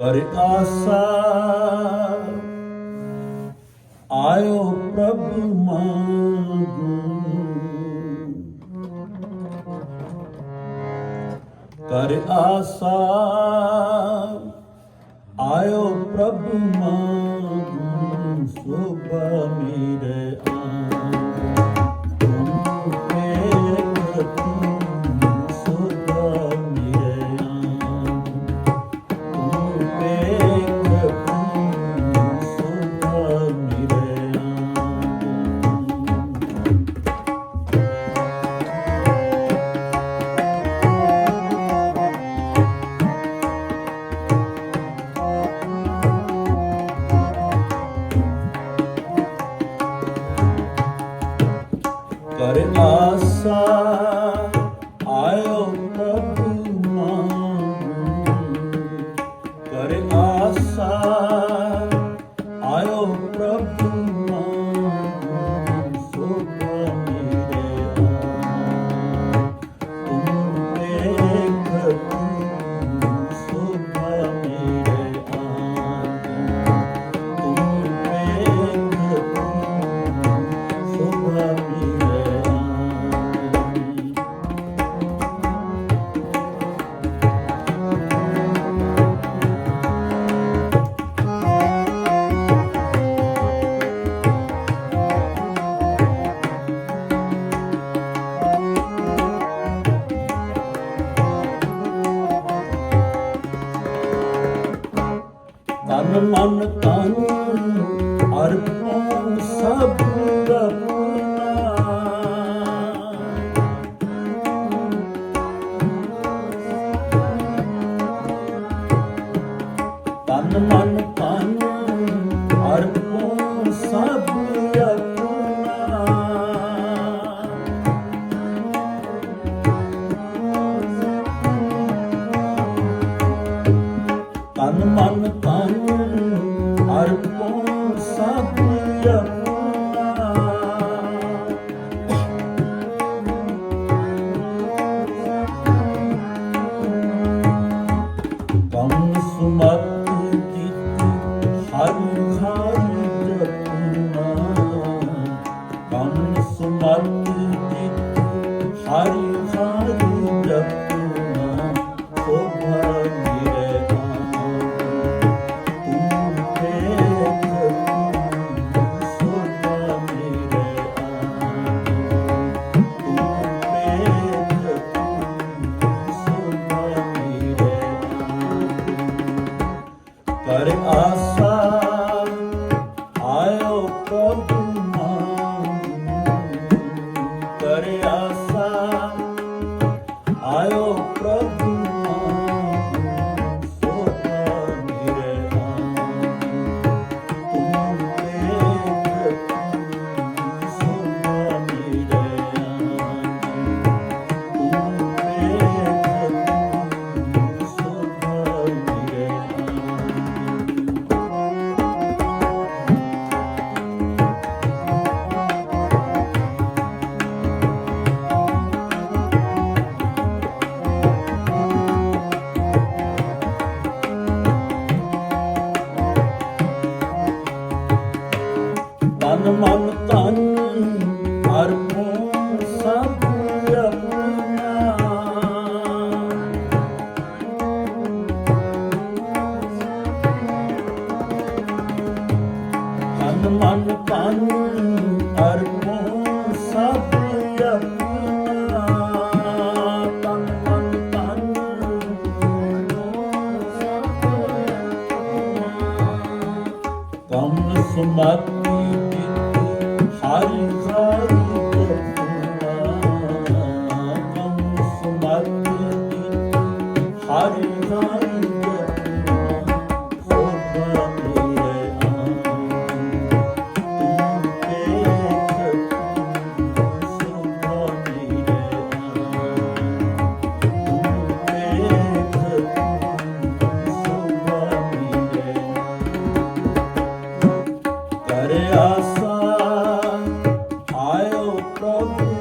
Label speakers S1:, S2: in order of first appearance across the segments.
S1: ਪਰ ਆਸਾ ਆਇਓ ਪ੍ਰਭ ਮੰਗੂ। ਪਰ ਆਸਾ ਆਇਓ ਪ੍ਰਭ ਮੰਗੂ ਸੋਭਾ ਮੇਰੇ। সব ਕਮ ਸਮਾਤੀ ਹਰ ਘਰ Thank you.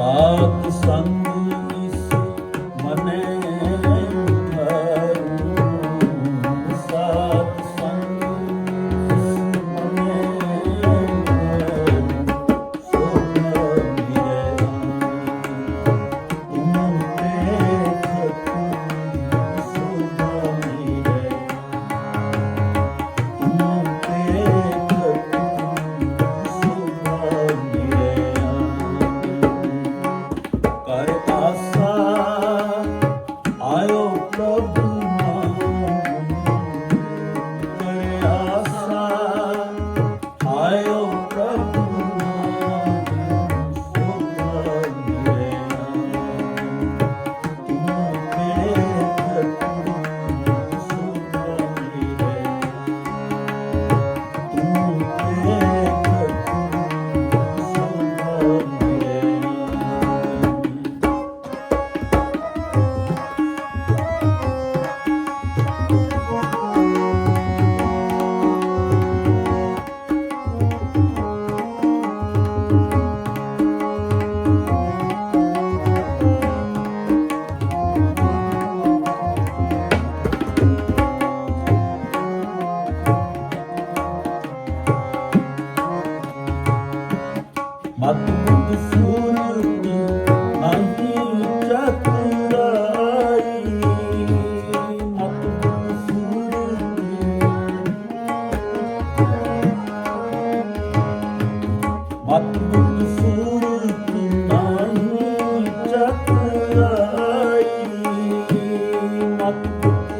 S1: ਸਾਧ ਸੰਗ tchau.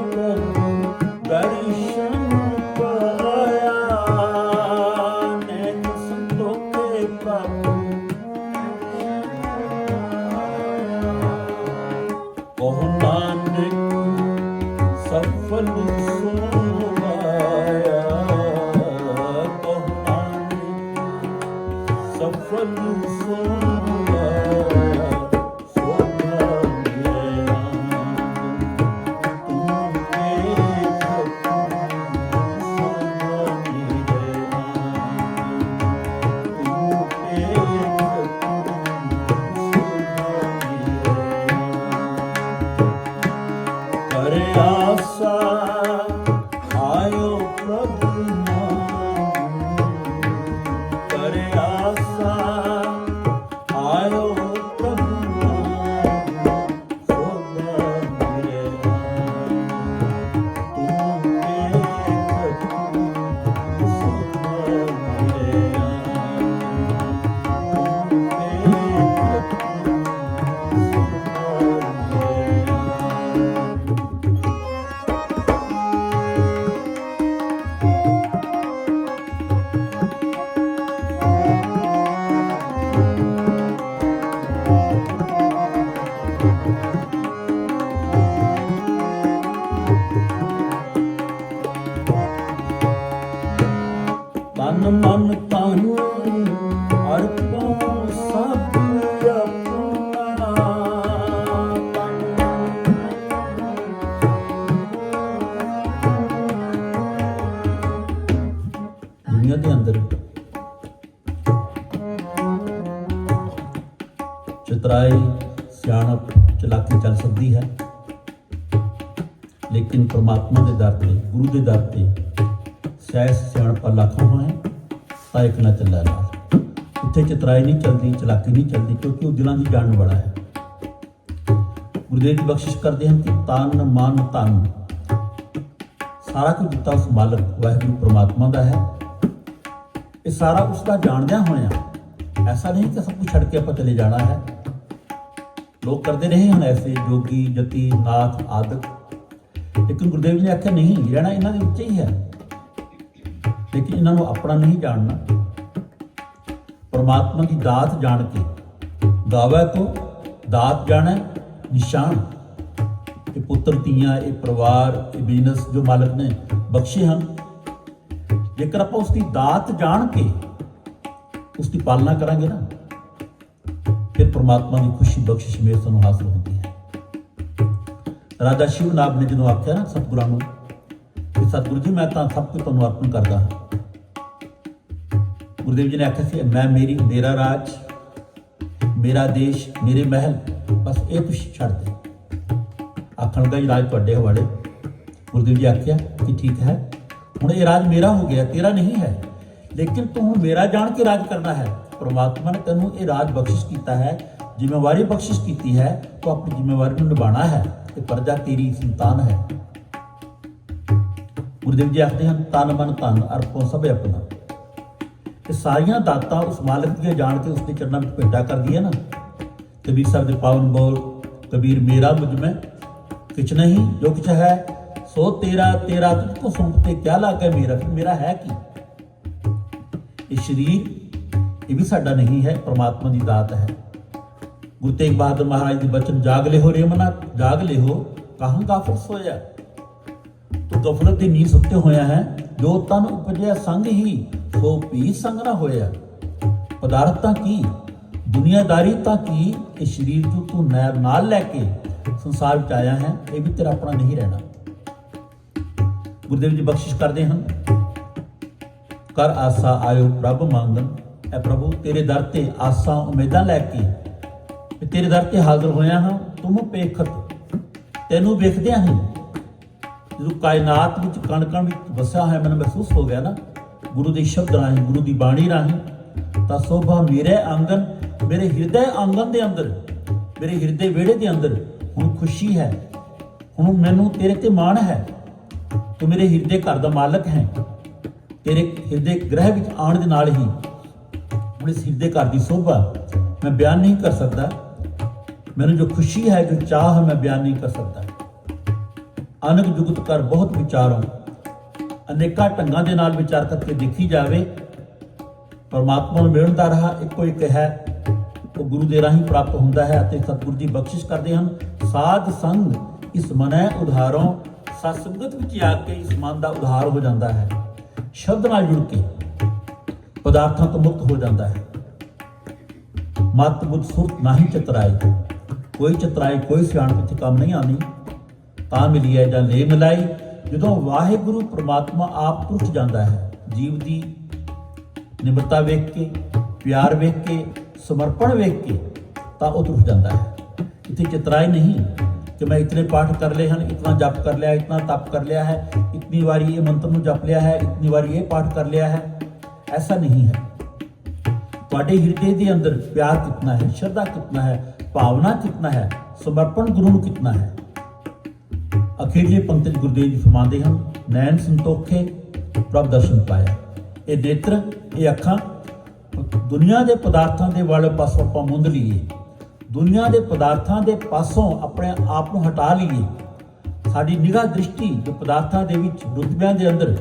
S1: Oh. ਦੁਨੀਆ ਦੇ ਅੰਦਰ। ਚਤਰਾਈ ਸਿਆਣਪ ਚਲਾਕੀ ਚੱਲ ਸਕਦੀ ਹੈ। ਲੇਕਿਨ ਪ੍ਰਮਾਤਮਾ ਦੇ ਦਰ ਤੇ, ਗੁਰੂ ਦੇ ਦਰ ਤੇ ਸਹਿਸ ਸਿਆਣਪਾ ਲੱਖੋਂ ਹੈ, ਤਾਂ ਇੱਕ ਨਾ ਚੱਲਦਾ ਰਾਹ। ਉੱਥੇ ਚਤਰਾਈ ਨਹੀਂ ਚੱਲਦੀ, ਚਲਾਕੀ ਨਹੀਂ ਚੱਲਦੀ, ਕਿਉਂਕਿ ਉਹ ਦਿਲਾਂ ਦੀ ਜਾਣ ਵਾਲਾ ਹੈ। ਗੁਰਦੇਵ ਜੀ ਬਖਸ਼ਿਸ਼ ਕਰਦੇ ਹਨ ਕਿ ਤਨ ਮਨ ਤਨ। ਸਾਰਾ ਕੁਝ ਦਿੱਤਾ ਉਸ ਮਾਲਕ, ਵਾਹਿਗੁਰੂ ਪ੍ਰਮਾਤਮਾ ਦਾ ਹੈ। ਇਹ ਸਾਰਾ ਉਸ ਦਾ ਜਾਣਦਿਆਂ ਹੋਇਆ ਐਸਾ ਨਹੀਂ ਕਿ ਸਭ ਕੁਝ ਛੱਡ ਕੇ ਆਪਾਂ ਚਲੇ ਜਾਣਾ ਹੈ। ਲੋਕ ਕਰਦੇ ਰਹੇ ਹਨ ਐਸੇ ਜੋਗੀ, ਜਤੀ, ਨਾਥ ਆਦਿਕ ਲੇਕਿਨ ਗੁਰਦੇਵ ਜੀ ਨੇ ਆਖਿਆ, ਨਹੀਂ, ਰਹਿਣਾ ਇਹਨਾਂ ਦੇ ਵਿੱਚ ਹੀ ਹੈ। ਲੇਕਿਨ ਇਹਨਾਂ ਨੂੰ ਆਪਣਾ ਨਹੀਂ ਜਾਣਨਾ। ਪਰਮਾਤਮਾ ਦੀ ਦਾਤ ਜਾਣ ਕੇ ਗਾਵੇ ਤੋਂ ਦਾਤ ਜਾਣੈ ਨਿਸ਼ਾਨ। ਇਹ ਪੁੱਤਰ, ਧੀਆਂ, ਇਹ ਪਰਿਵਾਰ, ਇਹ ਬਿਜ਼ਨਸ ਜੋ ਮਾਲਕ ਨੇ ਬਖਸ਼ੇ ਹਨ। ਜੇਕਰ ਆਪਾਂ ਉਸ ਦੀ ਦਾਤ ਜਾਣ ਕੇ ਉਸ ਦੀ ਪਾਲਣਾ ਕਰਾਂਗੇ ਨਾ, ਫਿਰ ਪ੍ਰਮਾਤਮਾ ਦੀ ਖੁਸ਼ੀ ਬਖਸ਼ਿਸ਼ ਮੇਰ ਸਾਨੂੰ ਹਾਸਲ ਹੁੰਦੀ ਹੈ। ਰਾਜਾ ਸ਼ਿਵਨਾਗ ਨੇ ਜਦੋਂ ਆਖਿਆ ਨਾ ਸਤਿਗੁਰਾਂ ਨੂੰ ਕਿ ਸਤਿਗੁਰੂ ਜੀ, ਮੈਂ ਤਾਂ ਸਭ ਕੁਝ ਤੁਹਾਨੂੰ ਅਰਪਣ ਕਰਦਾ ਹਾਂ। ਗੁਰਦੇਵ ਜੀ ਨੇ ਆਖਿਆ ਸੀ, ਮੈਂ ਮੇਰੀ, ਮੇਰਾ ਰਾਜ, ਮੇਰਾ ਦੇਸ਼, ਮੇਰੇ ਮਹਿਲ, ਬਸ ਇਹ ਤੁਸੀਂ ਛੱਡ ਦੇ ਆਖਣ ਦਾ ਹੀ ਰਾਜ ਤੁਹਾਡੇ ਹਵਾਲੇ। ਗੁਰਦੇਵ ਜੀ ਆਖਿਆ ਕਿ ਠੀਕ ਹੈ ਹੁਣ ਇਹ ਰਾਜ ਮੇਰਾ ਹੋ ਗਿਆ ਤੇਰਾ ਨਹੀਂ ਹੈ ਲੇਕਿਨ ਤੂੰ ਹੁਣ ਮੇਰਾ ਜਾਣ ਕੇ ਰਾਜ ਕਰਨਾ ਹੈ ਪ੍ਰਮਾਤਮਾ ਨੇ ਤੈਨੂੰ ਇਹ ਰਾਜ ਬਖਸ਼ਿਸ਼ ਕੀਤਾ ਹੈ ਜ਼ਿੰਮੇਵਾਰੀ ਬਖਸ਼ਿਸ਼ ਕੀਤੀ ਹੈ ਤੂੰ ਆਪਣੀ ਜ਼ਿੰਮੇਵਾਰੀ ਨੂੰ ਨਿਭਾਉਣਾ ਹੈ ਤੇ ਪਰਜਾ ਤੇਰੀ ਸੰਤਾਨ ਹੈ ਗੁਰਦੇਵ ਜੀ ਆਖਦੇ ਹਨ ਤਨ ਮਨ ਧਨ ਅਰਪੋ ਸਭ ਆਪਣਾ ਇਹ ਸਾਰੀਆਂ ਦਾਤਾਂ ਉਸ ਮਾਲਕ ਦੀਆਂ ਜਾਣ ਕੇ ਉਸ ਦੇ ਚਰਨਾਂ ਵਿੱਚ ਭੇਟਾ ਕਰਦੀ ਹੈ ਨਾ ਕਬੀਰ ਸਾਹਿਬ ਦੇ ਪਾਵਨ ਬੋਲ ਕਬੀਰ ਮੇਰਾ ਮੁਝ ਮੈਂ ਕਿਛ ਨਹੀਂ ਜੋ ਕੁਛ ਹੈ ਸੋ ਤੇਰਾ ਤੇਰਾ ਤੁਝ ਕੋ ਸੁਣਤੇ ਕਿਆ ਲਾਗੇ ਮੇਰਾ? ਫਿਰ ਮੇਰਾ ਹੈ ਕੀ? ਇਹ ਸ਼ਰੀਰ, ਇਹ ਵੀ ਸਾਡਾ ਨਹੀਂ ਹੈ, ਪ੍ਰਮਾਤਮਾ ਦੀ ਦਾਤ ਹੈ। ਗੁਰੂ ਤੇਗ ਬਹਾਦਰ ਮਹਾਰਾਜ ਦੇ ਬਚਨ, ਜਾਗ ਲੈ ਹੋ ਰੇ ਜਾਗ ਲੈ ਹੋ ਕਹਾਂ ਗਾਫਰ ਸੋਇਆ? ਤੂੰ ਗਫਲਤ ਦੀ ਨੀਂਦ ਸੁੱਤੇ ਹੋਇਆ ਹੈ, ਜੋ ਤਨ ਉਪਜਿਆ ਸੰਗ ਹੀ, ਸੋ ਪੀ ਸੰਗ ਨਾ ਹੋਇਆ। ਪਦਾਰਥਾਂ ਕੀ? ਦੁਨੀਆਦਾਰੀ ਤਾਂ ਕੀ? ਇਹ ਸਰੀਰ ਜੋ ਤੂੰ ਨੈਰ ਨਾਲ ਲੈ ਕੇ ਸੰਸਾਰ ਵਿੱਚ ਆਇਆ ਹੈ, ਇਹ ਵੀ ਤੇਰਾ ਆਪਣਾ ਨਹੀਂ ਰਹਿਣਾ। ਗੁਰਦੇਵ ਜੀ ਬਖਸ਼ਿਸ਼ ਕਰਦੇ ਹਨ। ਕਰ ਆਸਾ ਆਇਓ ਪ੍ਰਭ ਮੰਗਨ ਐ ਪ੍ਰਭੂ, ਤੇਰੇ ਦਰ ਤੇ ਆਸਾਂ ਉਮੀਦਾਂ ਲੈ ਕੇ ਤੇਰੇ ਦਰ ਤੇ ਹਾਜ਼ਰ ਹੋਇਆ ਹਾਂ। ਤੂੰ ਪੇਖਤ ਤੈਨੂੰ ਵੇਖਦਿਆਂ ਹਾਂ ਜਦੋਂ ਕਾਇਨਾਤ ਵਿੱਚ ਕਣ ਕਣ ਵਿੱਚ ਵਸਿਆ ਹੋਇਆ ਮੈਨੂੰ ਮਹਿਸੂਸ ਹੋ ਗਿਆ ਨਾ, ਗੁਰੂ ਦੇ ਸ਼ਬਦ ਰਾਹੀਂ, ਗੁਰੂ ਦੀ ਬਾਣੀ ਰਾਹੀਂ, ਤਾਂ ਸੋਭਾ ਮੇਰੇ ਆਂਗਨ, ਮੇਰੇ ਹਿਰਦੇ ਆਂਗਨ ਦੇ ਅੰਦਰ, ਮੇਰੇ ਹਿਰਦੇ ਵਿਹੜੇ ਦੇ ਅੰਦਰ ਹੁਣ ਖੁਸ਼ੀ ਹੈ। ਹੁਣ ਮੈਨੂੰ ਤੇਰੇ ਤੇ ਮਾਣ ਹੈ। ਤੂੰ ਮੇਰੇ ਹਿਰਦੇ ਘਰ ਦਾ ਮਾਲਕ ਹੈ। ਤੇਰੇ ਹਿਰਦੇ ਗ੍ਰਹਿ ਵਿੱਚ ਆਉਣ ਦੇ ਨਾਲ ਹੀ ਹੁਣ ਇਸ ਹਿਰਦੇ ਘਰ ਦੀ ਸੋਭਾ ਮੈਂ ਬਿਆਨ ਨਹੀਂ ਕਰ ਸਕਦਾ। ਮੈਨੂੰ ਜੋ ਖੁਸ਼ੀ ਹੈ, ਜੋ ਚਾਹ ਹੈ, ਮੈਂ ਬਿਆਨ ਨਹੀਂ ਕਰ ਸਕਦਾ। ਅਨਕ ਜੁਗਤ ਕਰ ਬਹੁਤ ਵਿਚਾਰੋ, ਅਨੇਕਾਂ ਢੰਗਾਂ ਦੇ ਨਾਲ ਵਿਚਾਰ ਕਰਕੇ ਦੇਖੀ ਜਾਵੇ, ਪਰਮਾਤਮਾ ਨੂੰ ਮਿਲਣ ਦਾ ਰਾਹ ਇੱਕੋ ਇੱਕ ਹੈ। ਉਹ ਗੁਰੂ ਦੇ ਰਾਹੀਂ ਪ੍ਰਾਪਤ ਹੁੰਦਾ ਹੈ ਅਤੇ ਸਤਿਗੁਰੂ ਜੀ ਬਖਸ਼ਿਸ਼ ਕਰਦੇ ਹਨ। ਸਾਧ ਸੰਗ ਇਸ ਮਨੈ ਉਧਾਰੋਂ ਸਤ ਸੰਗਤ ਵਿੱਚ ਆ ਕੇ ਇਸ ਮਨ ਦਾ ਉਧਾਰ ਹੋ ਜਾਂਦਾ ਹੈ। ਸ਼ਬਦ ਨਾਲ ਜੁੜ ਕੇ ਪਦਾਰਥਾਂ ਤੋਂ ਮੁਕਤ ਹੋ ਜਾਂਦਾ ਹੈ। ਮਤ ਬੁੱਧ ਸੁਰਤ ਨਹੀਂ ਚਤਰਾਈ ਕੋਈ ਚਤਰਾਈ ਕੋਈ ਸਿਆਣ ਵਿੱਚ ਕੰਮ ਨਹੀਂ ਆਣੀ ਤਾਂ ਮਿਲੀ ਹੈ ਜਾਂ ਲੈ ਮਿਲਾਈ। ਜਦੋਂ ਵਾਹਿਗੁਰੂ ਪ੍ਰਮਾਤਮਾ ਆਪ ਟੁੱਟ ਜਾਂਦਾ ਹੈ, ਜੀਵ ਦੀ ਨਿਮਰਤਾ ਵੇਖ ਕੇ, ਪਿਆਰ ਵੇਖ ਕੇ, ਸਮਰਪਣ ਵੇਖ ਕੇ, ਤਾਂ ਉਹ ਤੁਰ ਜਾਂਦਾ ਹੈ। ਇੱਥੇ ਚਤਰਾਈ ਨਹੀਂ। ਕਿ ਮੈਂ ਇਤਨੇ ਪਾਠ ਕਰ ਲਏ ਹਨ, ਇਤਨਾ ਜਪ ਕਰ ਲਿਆ, ਇਤਨਾ ਤਪ ਕਰ ਲਿਆ ਹੈ, ਇਤਨੀ ਵਾਰੀ ਇਹ ਮੰਤਰ ਨੂੰ ਜਪ ਲਿਆ ਹੈ, ਇਤਨੀ ਵਾਰੀ ਇਹ ਪਾਠ ਕਰ ਲਿਆ ਹੈ। ਐਸਾ ਨਹੀਂ ਹੈ। ਤੁਹਾਡੇ ਹਿਰਦੇ ਦੇ ਅੰਦਰ ਪਿਆਰ ਕਿਤਨਾ ਹੈ, ਸ਼ਰਧਾ ਕਿਤਨਾ ਹੈ, ਭਾਵਨਾ ਕਿਤਨਾ ਹੈ, ਸਮਰਪਣ ਗੁਰੂ ਨੂੰ ਕਿਤਨਾ ਹੈ? ਅਖੀਰਲੇ ਪੰਕਤੀ 'ਚ ਗੁਰਦੇਵ ਜੀ ਫਰਮਾਉਂਦੇ ਹਨ, ਨੈਣ ਸੰਤੋਖੇ, ਪ੍ਰਭ ਦਰਸ਼ਨ ਪਾਇਆ। ਇਹ ਨੇਤਰ, ਇਹ ਅੱਖਾਂ, ਦੁਨੀਆ ਦੇ ਪਦਾਰਥਾਂ ਦੇ ਵਾਲੇ ਪਾਸੋਂ ਆਪਾਂ ਮੁੰਦ ਲਈਏ। ਦੁਨੀਆ ਦੇ ਪਦਾਰਥਾਂ ਦੇ ਪਾਸੋਂ ਆਪਣੇ ਆਪ ਨੂੰ ਹਟਾ ਲਈਏ। ਸਾਡੀ ਨਿਗਾਹ ਦ੍ਰਿਸ਼ਟੀ ਜੋ ਪਦਾਰਥਾਂ ਦੇ ਵਿੱਚ ਰੁਤਬਿਆਂ ਦੇ ਅੰਦਰ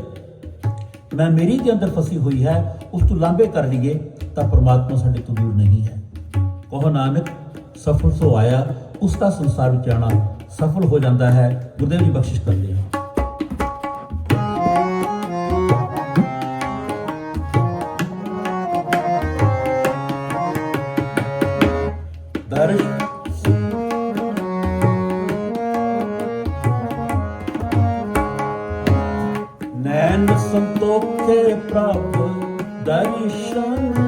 S1: ਮੈਂ ਮੇਰੀ ਦੇ ਅੰਦਰ ਫਸੀ ਹੋਈ ਹੈ, ਉਸ ਤੋਂ ਲਾਂਭੇ ਕਰ ਲਈਏ, ਤਾਂ ਪ੍ਰਮਾਤਮਾ ਸਾਡੇ ਤੋਂ ਦੂਰ ਨਹੀਂ ਹੈ। ਕਹੋ ਨਾਨਕ, ਸਫਲ ਸੋ ਆਇਆ, ਉਸ ਦਾ ਸੰਸਾਰ ਵਿੱਚ ਆਣਾ ਸਫਲ ਹੋ ਜਾਂਦਾ ਹੈ, ਗੁਰਦੇਵ ਜੀ ਬਖਸ਼ਿਸ਼ ਕਰਦੇ ਹਾਂ। ਸੰਤੋਖੇ ਪ੍ਰਭ ਦਰਸ਼ਨ